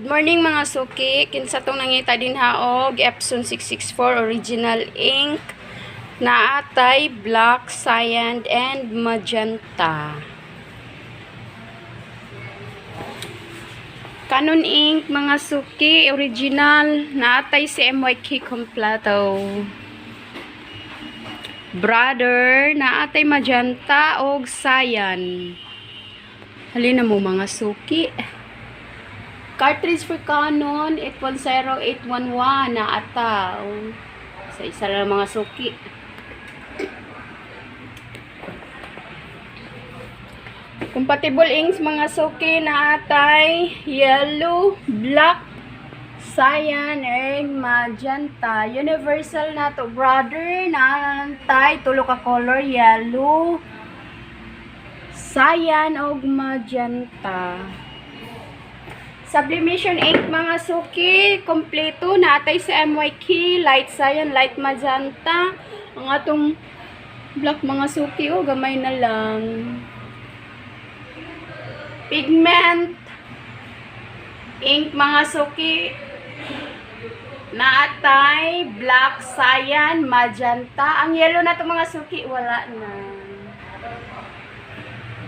Good morning mga suki. Kinsa tong nangita din haog Epson 664 Original Ink na atay black, cyan, and magenta. Canon Ink mga suki original na atay si MYK kompleto. Brother na atay magenta og cyan. Halina mo mga suki. Cartridge for Canon 810811 na ataw. Sa isa lang mga suki. Compatible inks mga suki na atay yellow, black, cyan, and magenta. Universal na to brother na atay tulo ka color yellow, cyan, og magenta. Sublimation ink mga suki, kompleto natay sa MYK, light cyan, light magenta. Ang atong black mga suki, oh, gamay na lang. Pigment ink mga suki, naatay, black, cyan, magenta. Ang yellow na to mga suki, wala na.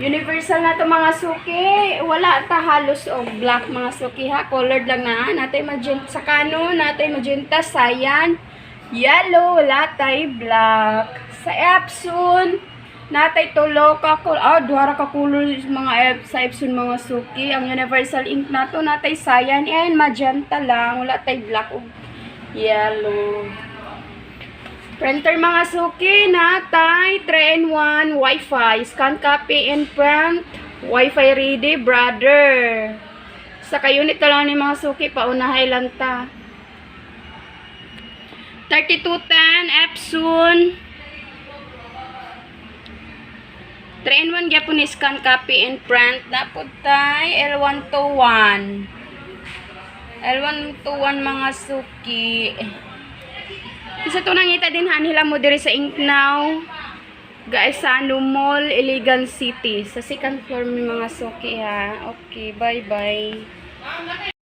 Universal na to mga suki. Wala ta halos og black mga suki ha. Colored lang na. Natay magenta sa kano, natay magenta, cyan, yellow, wala tay black. Sa Epson, natay tulo ka kul ah duha ra ka color mga Ep sa Epson mga suki. Ang universal ink na to natay cyan and magenta lang. Wala tay black og yellow. Printer mga suki natay 3-in-1 Wi-Fi. Scan copy and print. Wi-Fi ready brother. Sa ka-unit na lang ni mga suki paunahay lang ta. 3210 Epson. 3-in-1 Japanese scan copy and print. Napod tay L1 to 1. L1 to 1 mga suki. Isa to nangita din ha nila mo diri sa Inknaw. Guys, sa ano mall, Iligan City. Sa second floor may mga suki ha. Okay, bye-bye.